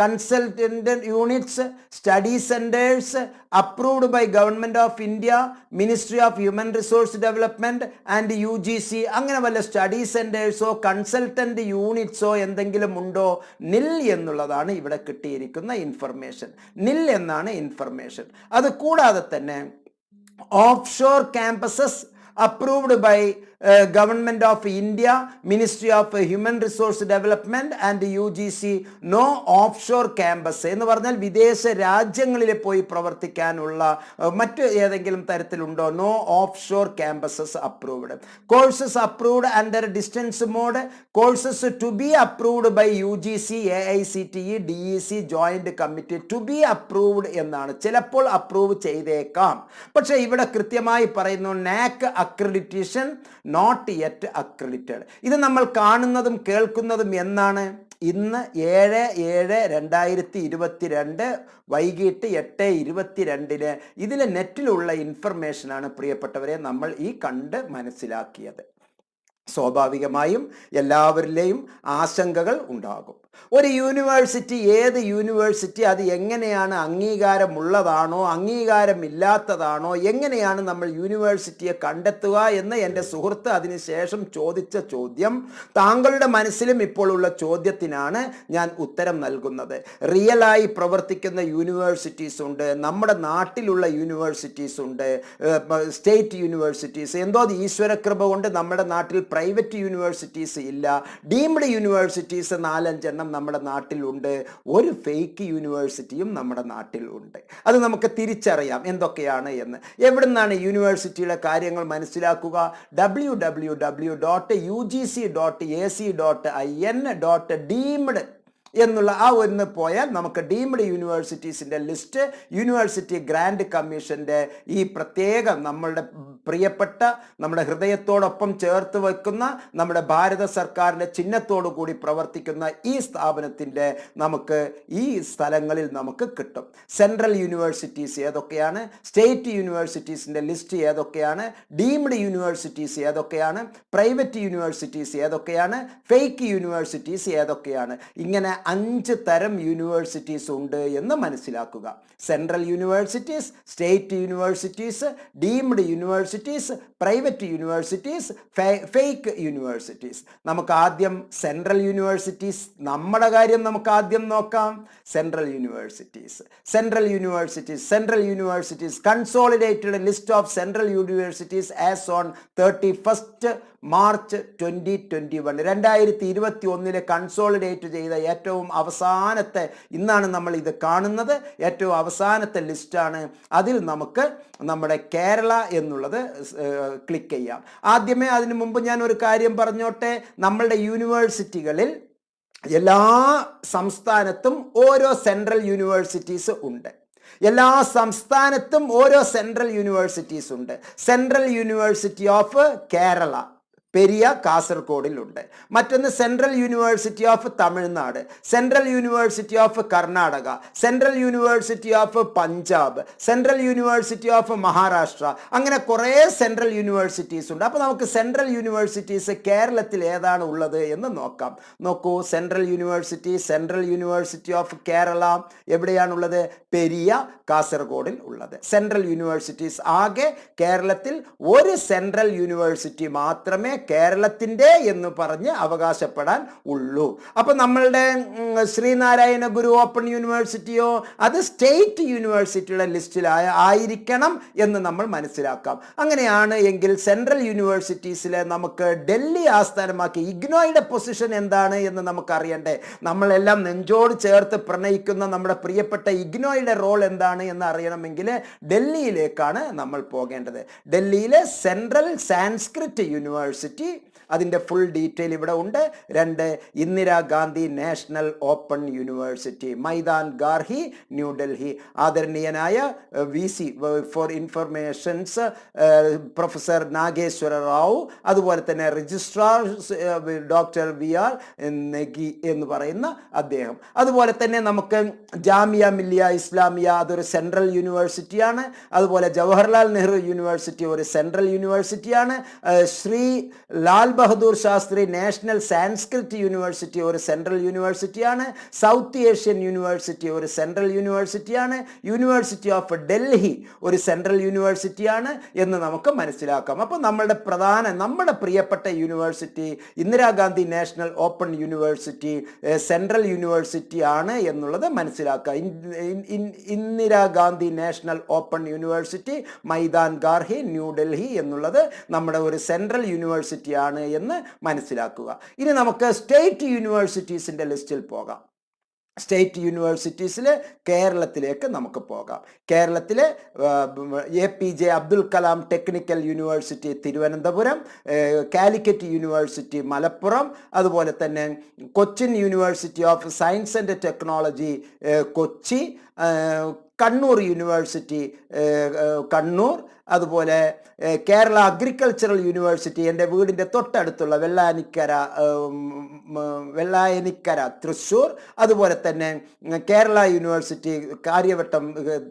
consultant units study centres approved by government of India ministry of human resource development and U G C. അങ്ങനെ വല്ല സ്റ്റഡി സെന്റേഴ്സോ കൺസൾട്ടന്റ് യൂണിറ്റ്സോ എന്തെങ്കിലും ഉണ്ടോ? നിൽ എന്നുള്ളതാണ് ഇവിടെ കിട്ടിയിരിക്കുന്ന ഇൻഫർമേഷൻ. നിൽ എന്നാണ് ഇൻഫർമേഷൻ. അത് കൂടാതെ തന്നെ off shore campuses approved by government of India ministry of human resource development and U G C no off shore campus എന്ന് പറഞ്ഞാൽ വിദേശ രാജ്യങ്ങളിൽ പോയി പ്രവർത്തിക്കാനുള്ള മറ്റ് ഏതെങ്കിലും തരത്തിലുണ്ടോ? No off shore campuses approved. Courses approved under distance mode. Courses to be approved by U G C A I C T E D E C joint committee to be approved എന്നാണ്. ചിലപ്പോൾ approve ചെയ്തേക്കാം. പക്ഷേ ഇവിടെ കൃത്യമായി പറയുന്നു നാക്ക് accreditation not yet accredited ഇത് നമ്മൾ കാണുന്നതും കേൾക്കുന്നതും എന്നാണ്? ഇന്ന് ഏഴ് ഏഴ് രണ്ടായിരത്തി ഇരുപത്തി രണ്ട് വൈകിട്ട് എട്ട് ഇരുപത്തിരണ്ടിന് ഇതിലെ നെറ്റിലുള്ള ഇൻഫർമേഷനാണ് പ്രിയപ്പെട്ടവരെ നമ്മൾ ഈ കണ്ട് മനസ്സിലാക്കിയത്. സ്വാഭാവികമായും എല്ലാവരിലെയും ആശങ്കകൾ ഉണ്ടാകും. ഒരു യൂണിവേഴ്സിറ്റി ഏത് യൂണിവേഴ്സിറ്റി അത് എങ്ങനെയാണ് അംഗീകാരമുള്ളതാണോ അംഗീകാരമില്ലാത്തതാണോ എങ്ങനെയാണ് നമ്മൾ യൂണിവേഴ്സിറ്റിയെ കണ്ടെത്തുക എന്ന് എന്റെ സുഹൃത്ത് അതിനുശേഷം ചോദിച്ച ചോദ്യം താങ്കളുടെ മനസ്സിലും ഇപ്പോൾ ഉള്ള ചോദ്യത്തിനാണ് ഞാൻ ഉത്തരം നൽകുന്നത്. റിയലായി പ്രവർത്തിക്കുന്ന യൂണിവേഴ്സിറ്റീസ് ഉണ്ട് നമ്മുടെ നാട്ടിലുള്ള യൂണിവേഴ്സിറ്റീസ് ഉണ്ട് സ്റ്റേറ്റ് യൂണിവേഴ്സിറ്റീസ് എന്തോ ഈശ്വരകൃപ കൊണ്ട് നമ്മുടെ നാട്ടിൽ പ്രൈവറ്റ് യൂണിവേഴ്സിറ്റീസ് ഇല്ല ഡീംഡ് യൂണിവേഴ്സിറ്റീസ് നാലഞ്ചെണ്ണം നമ്മുടെ നാട്ടിലുണ്ട്. ഒരു ഫേക്ക് യൂണിവേഴ്സിറ്റിയും നമ്മുടെ നാട്ടിൽ ഉണ്ട് അത് നമുക്ക് തിരിച്ചറിയാം എന്തൊക്കെയാണ് എന്ന്. എവിടെ നിന്നാണ് യൂണിവേഴ്സിറ്റിയുടെ കാര്യങ്ങൾ മനസ്സിലാക്കുക? W W W dot U G C dot A C dot I N dot deemed എന്നുള്ള ആ ഒന്ന് പോയാൽ നമുക്ക് ഡീംഡ് യൂണിവേഴ്സിറ്റീസിന്റെ ലിസ്റ്റ് യൂണിവേഴ്സിറ്റി ഗ്രാൻഡ് കമ്മീഷന്റെ ഈ പ്രത്യേകം നമ്മളുടെ പ്രിയപ്പെട്ട നമ്മുടെ ഹൃദയത്തോടൊപ്പം ചേർത്ത് വയ്ക്കുന്ന നമ്മുടെ ഭാരത സർക്കാരിന്റെ ചിഹ്നത്തോടു കൂടി പ്രവർത്തിക്കുന്ന ഈ സ്ഥാപനത്തിന്റെ നമുക്ക് ഈ സ്ഥലങ്ങളിൽ നമുക്ക് കിട്ടും. സെൻട്രൽ യൂണിവേഴ്സിറ്റീസ് ഏതൊക്കെയാണ്? സ്റ്റേറ്റ് യൂണിവേഴ്സിറ്റീസിന്റെ ലിസ്റ്റ് ഏതൊക്കെയാണ്? ഡീംഡ് യൂണിവേഴ്സിറ്റീസ് ഏതൊക്കെയാണ്? പ്രൈവറ്റ് യൂണിവേഴ്സിറ്റീസ് ഏതൊക്കെയാണ്? ഫേക്ക് യൂണിവേഴ്സിറ്റീസ് ഏതൊക്കെയാണ്? ഇങ്ങനെ അഞ്ച് തരം യൂണിവേഴ്സിറ്റീസ് ഉണ്ട് എന്ന് മനസ്സിലാക്കുക. Central universities state universities deemed universities private universities fake universities നമുക്ക് ആദ്യം സെൻട്രൽ യൂണിവേഴ്സിറ്റീസ് നമ്മുടെ കാര്യം നമുക്ക് ആദ്യം നോക്കാം. Central universities central universities central universities consolidated list of central universities as on thirty first March twenty twenty one രണ്ടായിരത്തി ഇരുപത്തി ഒന്നിലെ കൺസോളിഡേറ്റ് ചെയ്ത ഏറ്റവും അവസാനത്തെ ഇന്നാണ് നമ്മൾ ഇത് കാണുന്നത്. ഏറ്റവും അവസാനത്തെ ലിസ്റ്റാണ്. അതിൽ നമുക്ക് നമ്മുടെ കേരള എന്നുള്ളത് ക്ലിക്ക് ചെയ്യാം. ആദ്യമേ അതിനു മുമ്പ് ഞാൻ ഒരു കാര്യം പറഞ്ഞോട്ടെ. നമ്മളുടെ യൂണിവേഴ്സിറ്റികളിൽ എല്ലാ സംസ്ഥാനത്തും ഓരോ സെൻട്രൽ യൂണിവേഴ്സിറ്റീസ് ഉണ്ട്. എല്ലാ സംസ്ഥാനത്തും ഓരോ സെൻട്രൽ യൂണിവേഴ്സിറ്റീസ് ഉണ്ട്. Central university of Kerala. Periya കാസർഗോഡിലുണ്ട്. മറ്റൊന്ന് central university of Tamil Nadu central university of Karnataka central university of Punjab central university of Maharashtra അങ്ങനെ കുറേ സെൻട്രൽ യൂണിവേഴ്സിറ്റീസ് ഉണ്ട്. അപ്പോൾ നമുക്ക് സെൻട്രൽ യൂണിവേഴ്സിറ്റീസ് കേരളത്തിൽ ഏതാണ് ഉള്ളത് എന്ന് നോക്കാം. നോക്കൂ central university central university of Kerala എവിടെയാണുള്ളത്? Periya കാസർഗോഡിൽ ഉള്ളത്. സെൻട്രൽ യൂണിവേഴ്സിറ്റീസ് ആകെ കേരളത്തിൽ ഒരു സെൻട്രൽ യൂണിവേഴ്സിറ്റി മാത്രമേ കേരളത്തിന്റെ എന്ന് പറഞ്ഞ് അവകാശപ്പെടാൻ ഉള്ളൂ. അപ്പം നമ്മളുടെ ശ്രീനാരായണ ഗുരു ഓപ്പൺ യൂണിവേഴ്സിറ്റിയോ അത് സ്റ്റേറ്റ് യൂണിവേഴ്സിറ്റിയുടെ ലിസ്റ്റിലായ ആയിരിക്കണം എന്ന് നമ്മൾ മനസ്സിലാക്കാം. അങ്ങനെയാണ് എങ്കിൽ സെൻട്രൽ യൂണിവേഴ്സിറ്റീസിലെ നമുക്ക് ഡൽഹി ആസ്ഥാനമാക്കി ഇഗ്നോയുടെ പൊസിഷൻ എന്താണ് എന്ന് നമുക്കറിയണ്ടേ നമ്മളെല്ലാം നെഞ്ചോട് ചേർത്ത് പ്രണയിക്കുന്ന നമ്മുടെ പ്രിയപ്പെട്ട ഇഗ്നോയുടെ റോൾ എന്താണ് എന്ന് അറിയണമെങ്കിൽ ഡൽഹിയിലേക്കാണ് നമ്മൾ പോകേണ്ടത്. ഡൽഹിയിലെ സെൻട്രൽ സാൻസ്ക്രിറ്റ് യൂണിവേഴ്സിറ്റി university അതിന്റെ ഫുൾ ഡീറ്റെയിൽ ഇവിടെ ഉണ്ട്. രണ്ട് Indira Gandhi national open university Maidan Garhi New Delhi ആദരണീയനായ V C for informations professor Nageswara Rao അതുപോലെ തന്നെ registrar doctor V R Negi എന്ന് പറയുന്ന അദ്ദേഹം. അതുപോലെ തന്നെ നമുക്ക് ജാമിയ മില്ലിയ ഇസ്ലാമിയ അതൊരു സെൻട്രൽ യൂണിവേഴ്സിറ്റിയാണ് അതുപോലെ ജവഹർലാൽ നെഹ്റു യൂണിവേഴ്സിറ്റി ഒരു സെൻട്രൽ യൂണിവേഴ്സിറ്റിയാണ് ശ്രീ ലാൽ ബഹദൂർ ശാസ്ത്രി നാഷണൽ സാൻസ്ക്രിറ്റ് യൂണിവേഴ്സിറ്റി ഒരു സെൻട്രൽ യൂണിവേഴ്സിറ്റിയാണ് സൗത്ത് ഏഷ്യൻ യൂണിവേഴ്സിറ്റി ഒരു സെൻട്രൽ യൂണിവേഴ്സിറ്റിയാണ് യൂണിവേഴ്സിറ്റി ഓഫ് ഡൽഹി ഒരു സെൻട്രൽ യൂണിവേഴ്സിറ്റിയാണ് എന്ന് നമുക്ക് മനസ്സിലാക്കാം. അപ്പോൾ നമ്മളുടെ പ്രധാന നമ്മുടെ പ്രിയപ്പെട്ട university Indira Gandhi national open university central university ആണ് എന്നുള്ളത് മനസ്സിലാക്കുക. Indira Gandhi national open university Maidan Garhi New Delhi എന്നുള്ളത് നമ്മുടെ ഒരു സെൻട്രൽ യൂണിവേഴ്സിറ്റി ആണ് എന്ന് മനസ്സിലാക്കുക. ഇനി നമുക്ക് സ്റ്റേറ്റ് യൂണിവേഴ്സിറ്റീസിന്റെ ലിസ്റ്റിൽ പോകാം. സ്റ്റേറ്റ് യൂണിവേഴ്സിറ്റീസിൽ കേരളത്തിലേക്ക് നമുക്ക് പോകാം. കേരളത്തിലെ A P J Abdul Kalam technical university Thiruvananthapuram Calicut university Malappuram അതുപോലെ തന്നെ Cochin university of science and technology Kochi Kannur university Kannur അതുപോലെ കേരള അഗ്രികൾച്ചറൽ യൂണിവേഴ്സിറ്റി എന്റെ വീടിന്റെ തൊട്ടടുത്തുള്ള വെള്ളാനിക്കര വെള്ളായനിക്കര തൃശ്ശൂർ. അതുപോലെ തന്നെ കേരള യൂണിവേഴ്സിറ്റി കാര്യവട്ടം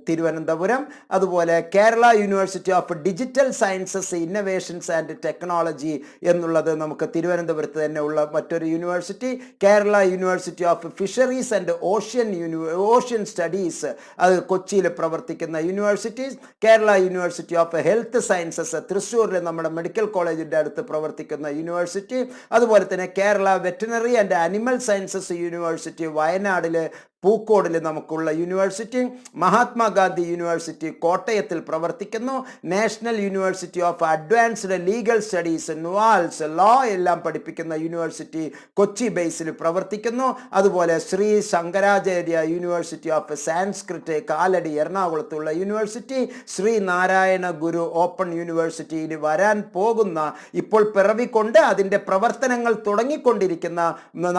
തിരുവനന്തപുരം. അതുപോലെ Kerala university of digital sciences innovations and technology എന്നുള്ളത് നമുക്ക് തിരുവനന്തപുരത്ത് തന്നെ ഉള്ള മറ്റൊരു university. Kerala university of fisheries and ocean uni ocean studies അത് കൊച്ചിയിൽ പ്രവർത്തിക്കുന്ന universities. Kerala university health sciences തൃശ്ശൂരിലെ നമ്മുടെ മെഡിക്കൽ കോളേജിന്റെ അടുത്ത് പ്രവർത്തിക്കുന്ന യൂണിവേഴ്സിറ്റി അതുപോലെ തന്നെ Kerala veterinary and animal sciences university വയനാടിൽ പൂക്കോടിൽ നമുക്കുള്ള യൂണിവേഴ്സിറ്റി മഹാത്മാഗാന്ധി യൂണിവേഴ്സിറ്റി കോട്ടയത്തിൽ പ്രവർത്തിക്കുന്നു. National university of advanced legal studies NUALS law എല്ലാം പഠിപ്പിക്കുന്ന യൂണിവേഴ്സിറ്റി കൊച്ചി ബേസിൽ പ്രവർത്തിക്കുന്നു. അതുപോലെ ശ്രീ ശങ്കരാചാര്യ യൂണിവേഴ്സിറ്റി ഓഫ് സാൻസ്ക്രിറ്റ് കാലടി എറണാകുളത്തുള്ള യൂണിവേഴ്സിറ്റി ശ്രീ നാരായണ ഗുരു ഓപ്പൺ യൂണിവേഴ്സിറ്റിയിൽ വരാൻ പോകുന്ന ഇപ്പോൾ പിറവിക്കൊണ്ട് അതിന്റെ പ്രവർത്തനങ്ങൾ തുടങ്ങിക്കൊണ്ടിരിക്കുന്ന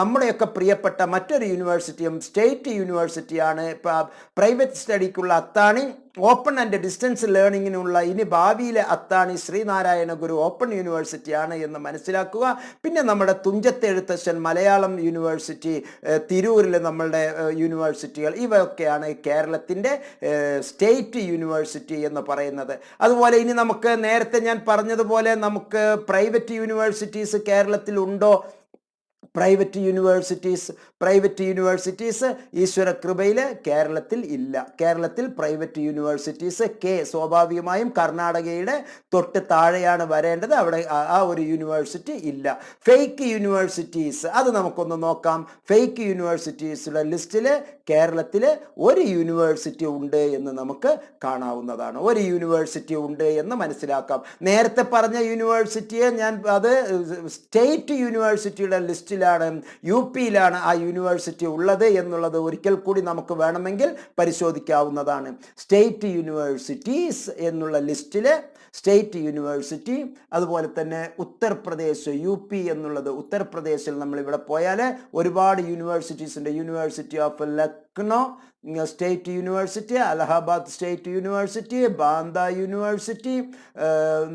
നമ്മുടെയൊക്കെ പ്രിയപ്പെട്ട മറ്റൊരു യൂണിവേഴ്സിറ്റിയും സ്റ്റേറ്റ് യൂണിവേഴ്സിറ്റിയാണ്. പ്രൈവറ്റ് സ്റ്റഡിക്കുള്ള അത്താണി ഓപ്പൺ ആൻഡ് ഡിസ്റ്റൻസ് ലേണിങ്ങിനുള്ള ഇനി ഭാവിയിലെ അത്താണി ശ്രീനാരായണ ഗുരു ഓപ്പൺ യൂണിവേഴ്സിറ്റിയാണ് എന്ന് മനസ്സിലാക്കുക. പിന്നെ നമ്മുടെ തുഞ്ചത്തെഴുത്തച്ഛൻ മലയാളം യൂണിവേഴ്സിറ്റി തിരൂരിലെ നമ്മളുടെ യൂണിവേഴ്സിറ്റികൾ ഇവയൊക്കെയാണ് കേരളത്തിന്റെ സ്റ്റേറ്റ് യൂണിവേഴ്സിറ്റി എന്ന് പറയുന്നത്. അതുപോലെ ഇനി നമുക്ക് നേരത്തെ ഞാൻ പറഞ്ഞതുപോലെ നമുക്ക് പ്രൈവറ്റ് യൂണിവേഴ്സിറ്റീസ് കേരളത്തിൽ ഉണ്ടോ പ്രൈവറ്റ് യൂണിവേഴ്സിറ്റീസ് പ്രൈവറ്റ് യൂണിവേഴ്സിറ്റീസ് ഈശ്വര കൃപയിൽ കേരളത്തിൽ ഇല്ല. കേരളത്തിൽ പ്രൈവറ്റ് യൂണിവേഴ്സിറ്റീസ് കെ സ്വാഭാവികമായും കർണാടകയുടെ തൊട്ട് താഴെയാണ് വരേണ്ടത്. അവിടെ ആ- ഒരു യൂണിവേഴ്സിറ്റി ഇല്ല. ഫേക്ക് യൂണിവേഴ്സിറ്റീസ് അത് നമുക്കൊന്ന് നോക്കാം. ഫേക്ക് യൂണിവേഴ്സിറ്റീസുടെ ലിസ്റ്റിൽ കേരളത്തിൽ ഒരു യൂണിവേഴ്സിറ്റി ഉണ്ട് എന്ന് നമുക്ക് കാണാവുന്നതാണ്. ഒരു യൂണിവേഴ്സിറ്റി ഉണ്ട് എന്ന് മനസ്സിലാക്കാം. നേരത്തെ പറഞ്ഞ യൂണിവേഴ്സിറ്റിയെ ഞാൻ അത് സ്റ്റേറ്റ് യൂണിവേഴ്സിറ്റിയുടെ ലിസ്റ്റിലാണ് യു പിയിലാണ് ആ യൂണിവേഴ്സിറ്റി ഉള്ളത് എന്നുള്ളത് ഒരിക്കൽ കൂടി നമുക്ക് വേണമെങ്കിൽ പരിശോധിക്കാവുന്നതാണ്. സ്റ്റേറ്റ് യൂണിവേഴ്സിറ്റീസ് എന്നുള്ള ലിസ്റ്റിൽ സ്റ്റേറ്റ് യൂണിവേഴ്സിറ്റി അതുപോലെ തന്നെ ഉത്തർപ്രദേശ് യു പി എന്നുള്ളത് ഉത്തർപ്രദേശിൽ നമ്മൾ ഇവിടെ പോയാൽ ഒരുപാട് യൂണിവേഴ്സിറ്റീസ് ഉണ്ട് university of Lucknow state university Allahabad state university Banda university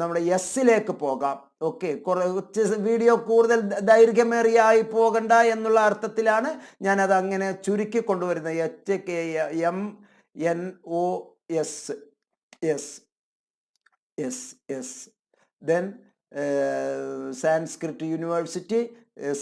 നമ്മുടെ എസ്സിലേക്ക് പോകാം. ഓക്കെ കുറച്ച് വീഡിയോ കൂടുതൽ ദൈർഘ്യമേറിയായി പോകണ്ട എന്നുള്ള അർത്ഥത്തിലാണ് ഞാനത് അങ്ങനെ ചുരുക്കി കൊണ്ടുവരുന്നത്. H K M N O S S S S then Sanskrit university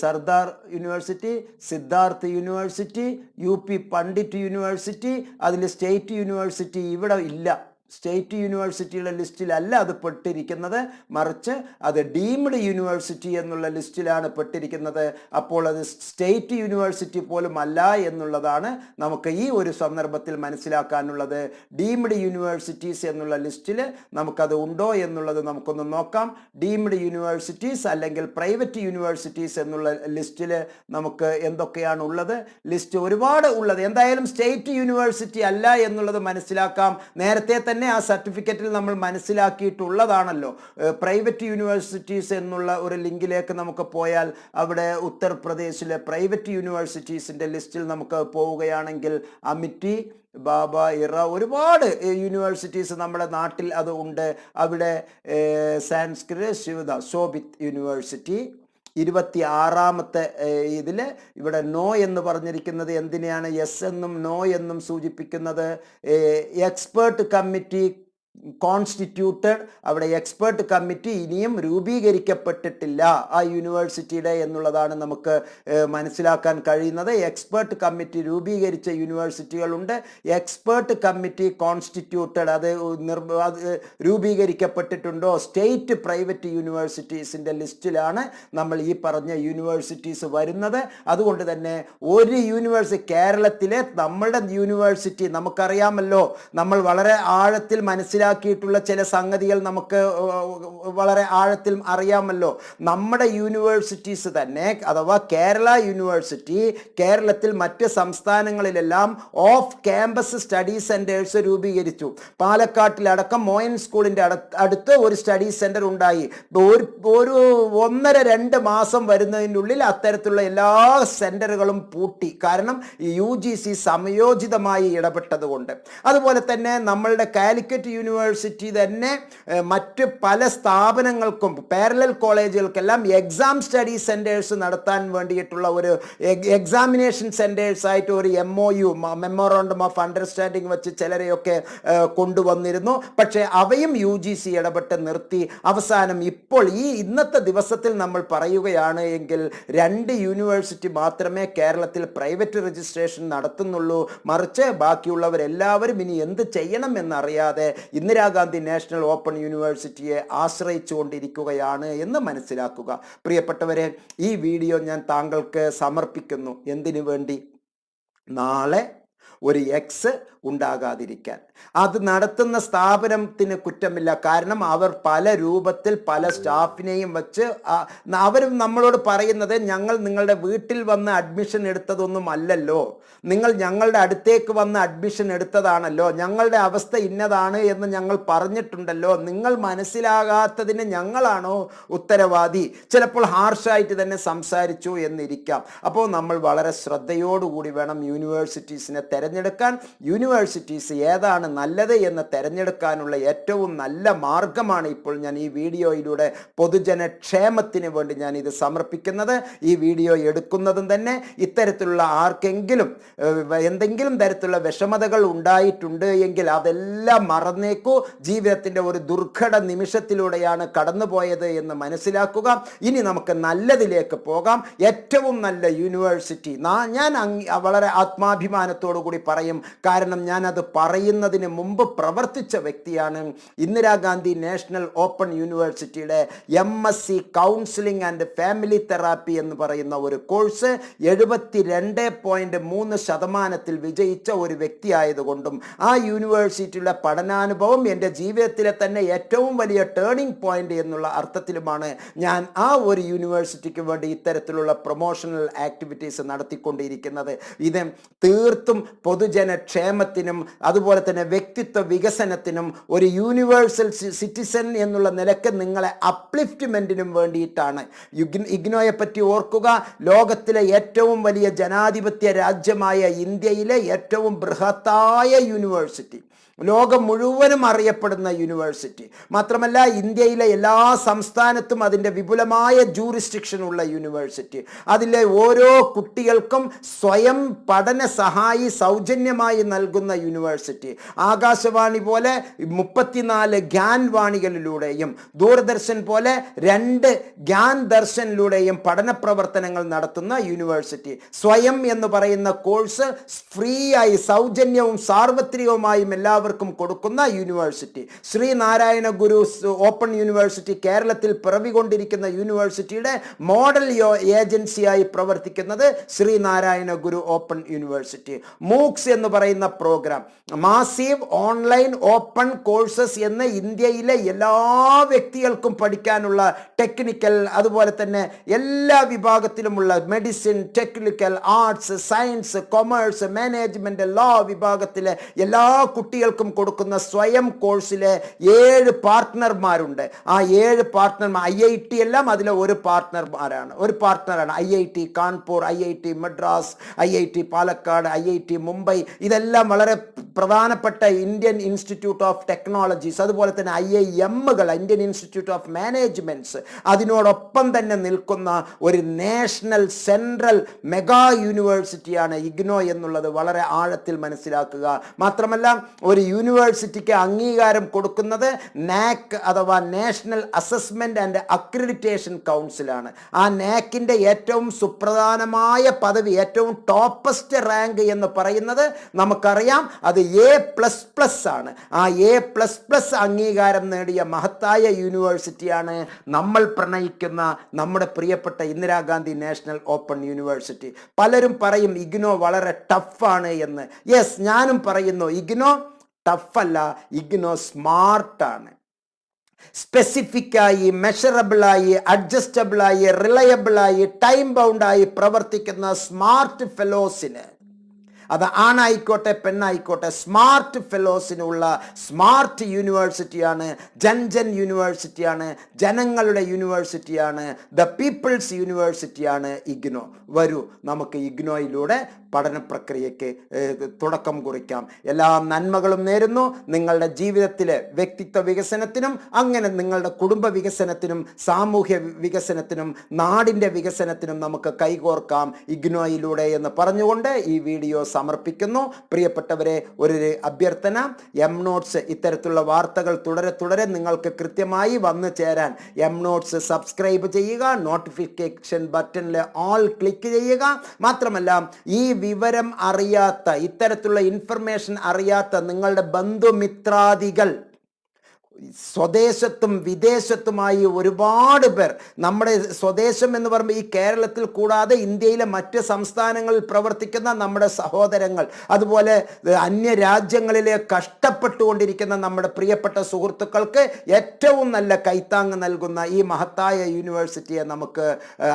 Sardar university Siddharth university U P Pandit university അതിൽ സ്റ്റേറ്റ് യൂണിവേഴ്സിറ്റി ഇവിടെ ഇല്ല. സ്റ്റേറ്റ് യൂണിവേഴ്സിറ്റിയുടെ ലിസ്റ്റിലല്ല അത് പെട്ടിരിക്കുന്നത്. മറിച്ച് അത് ഡീംഡ് യൂണിവേഴ്സിറ്റി എന്നുള്ള ലിസ്റ്റിലാണ് പെട്ടിരിക്കുന്നത്. അപ്പോൾ അത് സ്റ്റേറ്റ് യൂണിവേഴ്സിറ്റി പോലും അല്ല എന്നുള്ളതാണ് നമുക്ക് ഈ ഒരു സന്ദർഭത്തിൽ മനസ്സിലാക്കാനുള്ളത്. ഡീംഡ് യൂണിവേഴ്സിറ്റീസ് എന്നുള്ള ലിസ്റ്റിൽ നമുക്കത് ഉണ്ടോ എന്നുള്ളത് നമുക്കൊന്ന് നോക്കാം. ഡീംഡ് യൂണിവേഴ്സിറ്റീസ് അല്ലെങ്കിൽ പ്രൈവറ്റ് യൂണിവേഴ്സിറ്റീസ് എന്നുള്ള ലിസ്റ്റിൽ നമുക്ക് എന്തൊക്കെയാണ് ഉള്ളത്? ലിസ്റ്റ് ഒരുപാട് ഉള്ളത്. എന്തായാലും സ്റ്റേറ്റ് യൂണിവേഴ്സിറ്റി അല്ല എന്നുള്ളത് മനസ്സിലാക്കാം. നേരത്തെ തന്നെ ആ സർട്ടിഫിക്കറ്റിൽ നമ്മൾ മനസ്സിലാക്കിയിട്ടുള്ളതാണല്ലോ. പ്രൈവറ്റ് യൂണിവേഴ്സിറ്റീസ് എന്നുള്ള ഒരു ലിങ്കിലേക്ക് നമുക്ക് പോയാൽ അവിടെ ഉത്തർപ്രദേശിലെ പ്രൈവറ്റ് യൂണിവേഴ്സിറ്റീസിന്റെ ലിസ്റ്റിൽ നമുക്ക് പോവുകയാണെങ്കിൽ അമിറ്റി ബാബ ഇറ ഒരുപാട് യൂണിവേഴ്സിറ്റീസ് നമ്മുടെ നാട്ടിൽ അത് ഉണ്ട്. അവിടെ സാൻസ്ക്രിറ്റ് ശിവദ ശോഭിത് യൂണിവേഴ്സിറ്റി. ഇരുപത്തി ആറാമത്തെ ഇതിൽ ഇവിടെ നോ എന്ന് പറഞ്ഞിരിക്കുന്നത് എന്തിനെയാണ്? യെസ് എന്നും നോ എന്നും സൂചിപ്പിക്കുന്നത്. എക്സ്പേർട്ട് കമ്മിറ്റി കോൺസ്റ്റിറ്റ്യൂട്ടഡ് അവിടെ എക്സ്പേർട്ട് കമ്മിറ്റി ഇനിയും രൂപീകരിക്കപ്പെട്ടിട്ടില്ല. ആ യൂണിവേഴ്സിറ്റിയുടെ എന്നുള്ളതാണ് നമുക്ക് മനസ്സിലാക്കാൻ കഴിയുന്നത്. എക്സ്പേർട്ട് കമ്മിറ്റി രൂപീകരിച്ച യൂണിവേഴ്സിറ്റികളുണ്ട് എക്സ്പേർട്ട് കമ്മിറ്റി കോൺസ്റ്റിറ്റ്യൂട്ടഡ് അത് രൂപീകരിക്കപ്പെട്ടിട്ടുണ്ടോ? സ്റ്റേറ്റ് പ്രൈവറ്റ് യൂണിവേഴ്സിറ്റീസിന്റെ ലിസ്റ്റിലാണ് നമ്മൾ ഈ പറഞ്ഞ യൂണിവേഴ്സിറ്റീസ് വരുന്നത്. അതുകൊണ്ട് തന്നെ ഒരു യൂണിവേഴ്സിറ്റി കേരളത്തിലെ നമ്മളുടെ യൂണിവേഴ്സിറ്റി നമുക്കറിയാമല്ലോ. നമ്മൾ വളരെ ആഴത്തിൽ മനസ്സിലാക്കിയിട്ടുള്ള ചില സംഗതികൾ നമുക്ക് വളരെ ആഴത്തിൽ അറിയാമല്ലോ. നമ്മുടെ യൂണിവേഴ്സിറ്റീസ് തന്നെ അഥവാ കേരള യൂണിവേഴ്സിറ്റി കേരളത്തിൽ മറ്റ് സംസ്ഥാനങ്ങളിലെല്ലാം ഓഫ് ക്യാമ്പസ് സ്റ്റഡി സെന്റേഴ്സ് രൂപീകരിച്ചു. പാലക്കാട്ടിലടക്കം മോയൻ സ്കൂളിന്റെ അടുത്ത് ഒരു സ്റ്റഡി സെന്റർ ഉണ്ടായി. ഒരു ഒരു ഒന്നര രണ്ട് മാസം വരുന്നതിനുള്ളിൽ അത്തരത്തിലുള്ള എല്ലാ സെന്ററുകളും പൂട്ടി. കാരണം യു ജി സി ഇടപെട്ടതുകൊണ്ട്. അതുപോലെ തന്നെ നമ്മളുടെ കാലിക്കറ്റ് യൂണിവേഴ്സിറ്റി തന്നെ ഏഹ്, മറ്റ് പല സ്ഥാപനങ്ങൾക്കും പാരലൽ കോളേജുകൾക്കെല്ലാം എക്സാം സ്റ്റഡി സെന്റേഴ്സ് നടത്താൻ വേണ്ടിയിട്ടുള്ള ഒരു എക്സാമിനേഷൻ സെന്റേഴ്സ് ആയിട്ട് ഒരു M O U memorandum of understanding വെച്ച് ചിലരെയൊക്കെ കൊണ്ടുവന്നിരുന്നു. പക്ഷേ അവയും യു ജി സി ഇടപെട്ട് നിർത്തി. അവസാനം ഇപ്പോൾ ഈ ഇന്നത്തെ ദിവസത്തിൽ നമ്മൾ പറയുകയാണ് എങ്കിൽ രണ്ട് യൂണിവേഴ്സിറ്റി മാത്രമേ കേരളത്തിൽ പ്രൈവറ്റ് രജിസ്ട്രേഷൻ നടത്തുന്നുള്ളൂ. മറിച്ച് ബാക്കിയുള്ളവരെല്ലാവരും ഇനി എന്ത് ചെയ്യണം എന്നറിയാതെ ഇന്ദിരാഗാന്ധി നാഷണൽ ഓപ്പൺ യൂണിവേഴ്സിറ്റിയെ ആശ്രയിച്ചുകൊണ്ടിരിക്കുകയാണ് എന്ന് മനസ്സിലാക്കുക. പ്രിയപ്പെട്ടവരെ ഈ വീഡിയോ ഞാൻ താങ്കൾക്ക് സമർപ്പിക്കുന്നു. എന്തിനു വേണ്ടി? നാളെ ഒരു എക്സ് ഉണ്ടാകാതിരിക്കാൻ. അത് നടത്തുന്ന സ്ഥാപനത്തിന് കുറ്റമില്ല. കാരണം അവർ പല രൂപത്തിൽ പല സ്റ്റാഫിനെയും വെച്ച് അവരും നമ്മളോട് പറയുന്നത് ഞങ്ങൾ നിങ്ങളുടെ വീട്ടിൽ വന്ന് അഡ്മിഷൻ എടുത്തതൊന്നും അല്ലല്ലോ. നിങ്ങൾ ഞങ്ങളുടെ അടുത്തേക്ക് വന്ന് അഡ്മിഷൻ എടുത്തതാണല്ലോ. ഞങ്ങളുടെ അവസ്ഥ ഇന്നതാണ് എന്ന് ഞങ്ങൾ പറഞ്ഞിട്ടുണ്ടല്ലോ. നിങ്ങൾ മനസ്സിലാകാത്തതിന് ഞങ്ങളാണോ ഉത്തരവാദി? ചിലപ്പോൾ ഹാർഷായിട്ട് തന്നെ സംസാരിച്ചു എന്നിരിക്കാം. അപ്പോൾ നമ്മൾ വളരെ ശ്രദ്ധയോടുകൂടി വേണം യൂണിവേഴ്സിറ്റീസിനെ തിരഞ്ഞെടുക്കാൻ. യൂണിവേഴ്സിറ്റി യൂണിവേഴ്സിറ്റീസ് ഏതാണ് നല്ലത് എന്ന് തിരഞ്ഞെടുക്കാനുള്ള ഏറ്റവും നല്ല മാർഗമാണ് ഇപ്പോൾ ഞാൻ ഈ വീഡിയോയിലൂടെ പൊതുജനക്ഷേമത്തിന് വേണ്ടി ഞാൻ ഇത് സമർപ്പിക്കുന്നത്. ഈ വീഡിയോ എടുക്കുന്നതും തന്നെ ഇത്തരത്തിലുള്ള ആർക്കെങ്കിലും എന്തെങ്കിലും തരത്തിലുള്ള വിഷമതകൾ ഉണ്ടായിട്ടുണ്ട് എങ്കിൽ അതെല്ലാം മറന്നേക്കൂ. ജീവിതത്തിന്റെ ഒരു ദുർഘട നിമിഷത്തിലൂടെയാണ് കടന്നുപോയത് എന്ന് മനസ്സിലാക്കുക. ഇനി നമുക്ക് നല്ലതിലേക്ക് പോകാം. ഏറ്റവും നല്ല യൂണിവേഴ്സിറ്റി ഞാൻ വളരെ ആത്മാഭിമാനത്തോടു കൂടി പറയും. കാരണം ഞാൻ അത് പറയുന്നതിന് മുമ്പ് പ്രവർത്തിച്ച വ്യക്തിയാണ് ഇന്ദിരാഗാന്ധി നാഷണൽ ഓപ്പൺ യൂണിവേഴ്സിറ്റിയുടെ M S C counselling and family therapy എന്ന് പറയുന്ന ഒരു കോഴ്സ് എഴുപത്തി രണ്ട് പോയിന്റ് മൂന്ന് ശതമാനത്തിൽ വിജയിച്ച ഒരു വ്യക്തിയായതുകൊണ്ടും ആ യൂണിവേഴ്സിറ്റിയുടെ പഠനാനുഭവം എന്റെ ജീവിതത്തിലെ തന്നെ ഏറ്റവും വലിയ ടേണിംഗ് പോയിന്റ് എന്നുള്ള അർത്ഥത്തിലുമാണ് ഞാൻ ആ ഒരു യൂണിവേഴ്സിറ്റിക്ക് വേണ്ടി ഇത്തരത്തിലുള്ള പ്രൊമോഷണൽ ആക്ടിവിറ്റീസ് നടത്തിക്കൊണ്ടിരിക്കുന്നത്. ഇത് തീർത്തും പൊതുജനക്ഷേമത്തിനും അതുപോലെ തന്നെ വ്യക്തിത്വ വികസനത്തിനും ഒരു യൂണിവേഴ്സൽ സിറ്റിസൺ എന്നുള്ള നിലയ്ക്ക് നിങ്ങളെ അപ്ലിഫ്റ്റ്മെന്റിനും വേണ്ടിയിട്ടാണ്. ഇഗ്നോയെ പറ്റി ഓർക്കുക. ലോകത്തിലെ ഏറ്റവും വലിയ ജനാധിപത്യ രാജ്യമായ ഇന്ത്യയിലെ ഏറ്റവും ബൃഹത്തായ യൂണിവേഴ്സിറ്റി ലോകം മുഴുവനും അറിയപ്പെടുന്ന യൂണിവേഴ്സിറ്റി. മാത്രമല്ല ഇന്ത്യയിലെ എല്ലാ സംസ്ഥാനത്തും അതിന്റെ വിപുലമായ ജൂറിസ്ട്രിക്ഷൻ ഉള്ള യൂണിവേഴ്സിറ്റി. അതിലെ ഓരോ കുട്ടികൾക്കും സ്വയം പഠന സഹായി സൗജന്യമായി നൽകുന്ന യൂണിവേഴ്സിറ്റി. ആകാശവാണി പോലെ മുപ്പത്തിനാല് ഗ്യാൻ വാണികളിലൂടെയും ദൂരദർശൻ പോലെ രണ്ട് ഗ്യാൻ ദർശനിലൂടെയും പഠന പ്രവർത്തനങ്ങൾ നടത്തുന്ന യൂണിവേഴ്സിറ്റി. സ്വയം എന്ന് പറയുന്ന കോഴ്സ് ഫ്രീ ആയി സൗജന്യവും സാർവത്രികവുമായും എല്ലാവർക്കും കൊടുക്കുന്ന university. Sree Narayana Guru open university കേരളത്തിൽ പിറവികൊണ്ടിരിക്കുന്ന യൂണിവേഴ്സിറ്റിയുടെ മോഡൽ ഏജൻസിയായി പ്രവർത്തിക്കുന്നത് Sree Narayana Guru open university. MOOCs എന്ന് പറയുന്ന programme. Massive online open courses എന്ന് ഇന്ത്യയിലെ എല്ലാ വ്യക്തികൾക്കും പഠിക്കാനുള്ള ടെക്നിക്കൽ അതുപോലെ തന്നെ എല്ലാ വിഭാഗത്തിലുമുള്ള medicine technical arts science commerce management law വിഭാഗത്തിലെ എല്ലാ കുട്ടികൾക്കും കൊടുക്കുന്ന സ്വയം കോഴ്സിലെ ഏഴ് പാർട്ട്ണർമാരുണ്ട്. ആ ഏഴ് പാർട്ട്ണർമാർ ഐ ഐ ടി എല്ലാം അതിലെ ഒരു പാർട്ട്ണർമാരാണ്. ഒരു പാർട്ട്ണറാണ് I I T Kanpur I I T Madras I I T Palakkad I I T Mumbai. ഇതെല്ലാം വളരെ പ്രധാനപ്പെട്ട ഇന്ത്യൻ ഇൻസ്റ്റിറ്റ്യൂട്ട് ഓഫ് ടെക്നോളജീസ് അതുപോലെ തന്നെ ഐ ഐ എമ്മുകൾ ഇന്ത്യൻ ഇൻസ്റ്റിറ്റ്യൂട്ട് ഓഫ് മാനേജ്മെന്റ്സ് അതിനോടൊപ്പം തന്നെ നിൽക്കുന്ന ഒരു നാഷണൽ സെൻട്രൽ മെഗാ യൂണിവേഴ്സിറ്റിയാണ് ഇഗ്നോ എന്നുള്ളത് വളരെ ആഴത്തിൽ മനസ്സിലാക്കുക. മാത്രമല്ല ഒരു യൂണിവേഴ്സിറ്റിക്ക് അംഗീകാരം കൊടുക്കുന്നത് നാക് അഥവാ നാഷണൽ അസസ്മെന്റ് ആൻഡ് അക്രഡിറ്റേഷൻ കൗൺസിലാണ്. ആ നാക്കിന്റെ ഏറ്റവും സുപ്രധാനമായ പദവി ഏറ്റവും ടോപ്പസ്റ്റ് റാങ്ക് എന്ന് പറയുന്നത് നമുക്കറിയാം അത് എ പ്ലസ് പ്ലസ് ആണ്. ആ എ പ്ലസ് പ്ലസ് അംഗീകാരം നേടിയ മഹത്തായ യൂണിവേഴ്സിറ്റിയാണ് നമ്മൾ പ്രണയിക്കുന്ന നമ്മുടെ പ്രിയപ്പെട്ട ഇന്ദിരാഗാന്ധി നാഷണൽ ഓപ്പൺ യൂണിവേഴ്സിറ്റി. പലരും പറയും ഇഗ്നോ വളരെ ടഫാണ് എന്ന്. യെസ് ഞാനും പറയുന്നു ഇഗ്നോ ടഫല്ല ഇഗ്നോ സ്മാർട്ടാണ്. സ്പെസിഫിക്കായി മെഷറബിളായി അഡ്ജസ്റ്റബിളായി റിലയബിളായി ടൈം ബൗണ്ടായി പ്രവർത്തിക്കുന്ന സ്മാർട്ട് ഫെലോസിന് അത് ആണായിക്കോട്ടെ പെണ്ണായിക്കോട്ടെ സ്മാർട്ട് ഫെലോസിനുള്ള സ്മാർട്ട് യൂണിവേഴ്സിറ്റിയാണ് ജൻജൻ യൂണിവേഴ്സിറ്റിയാണ് ജനങ്ങളുടെ യൂണിവേഴ്സിറ്റിയാണ് ദ പീപ്പിൾസ് യൂണിവേഴ്സിറ്റിയാണ് ഇഗ്നോ. വരൂ നമുക്ക് ഇഗ്നോയിലൂടെ പഠന പ്രക്രിയയ്ക്ക് തുടക്കം കുറിക്കാം. എല്ലാ നന്മകളും നേരുന്നു. നിങ്ങളുടെ ജീവിതത്തിലെ വ്യക്തിത്വ വികസനത്തിനും അങ്ങനെ നിങ്ങളുടെ കുടുംബ വികസനത്തിനും സാമൂഹ്യ വികസനത്തിനും നാടിന്റെ വികസനത്തിനും നമുക്ക് കൈകോർക്കാം ഇഗ്നോയിലൂടെ എന്ന് പറഞ്ഞുകൊണ്ട് ഈ വീഡിയോ സമർപ്പിക്കുന്നു. പ്രിയപ്പെട്ടവരെ ഒരു അഭ്യർത്ഥന. എം നോട്ട്സ് ഇത്തരത്തിലുള്ള വാർത്തകൾ തുടരെ തുടരെ നിങ്ങൾക്ക് കൃത്യമായി വന്നു ചേരാൻ എം നോട്ട്സ് സബ്സ്ക്രൈബ് ചെയ്യുക നോട്ടിഫിക്കേഷൻ ബട്ടണിൽ ഓൾ ക്ലിക്ക് ചെയ്യുക. മാത്രമല്ല ഈ വിവരം അറിയാത്ത ഇത്തരത്തിലുള്ള ഇൻഫർമേഷൻ അറിയാത്ത നിങ്ങളുടെ ബന്ധുമിത്രാദികൾ സ്വദേശത്തും വിദേശത്തുമായി ഒരുപാട് പേർ നമ്മുടെ സ്വദേശം എന്ന് പറയുമ്പോൾ ഈ കേരളത്തിൽ കൂടാതെ ഇന്ത്യയിലെ മറ്റ് സംസ്ഥാനങ്ങളിൽ പ്രവർത്തിക്കുന്ന നമ്മുടെ സഹോദരങ്ങൾ അതുപോലെ അന്യ രാജ്യങ്ങളിലെ കഷ്ടപ്പെട്ടുകൊണ്ടിരിക്കുന്ന നമ്മുടെ പ്രിയപ്പെട്ട സുഹൃത്തുക്കൾക്ക് ഏറ്റവും നല്ല കൈത്താങ് നൽകുന്ന ഈ മഹത്തായ യൂണിവേഴ്സിറ്റിയെ നമുക്ക്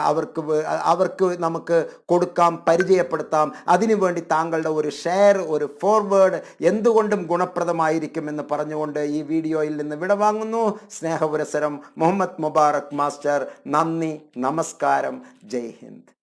അവർക്ക് അവർക്ക് നമുക്ക് കൊടുക്കാം പരിചയപ്പെടുത്താം. അതിനുവേണ്ടി താങ്കളുടെ ഒരു ഷെയർ ഒരു ഫോർവേഡ് എന്തുകൊണ്ടും ഗുണപ്രദമായിരിക്കും എന്ന് പറഞ്ഞുകൊണ്ട് ഈ വീഡിയോയിൽ നിന്ന് വിടവാങ്ങുന്നു. സ്നേഹപുരസരം മുഹമ്മദ് മുബാറക് മാസ്റ്റർ. നന്ദി നമസ്കാരം. ജയ് ഹിന്ദ്.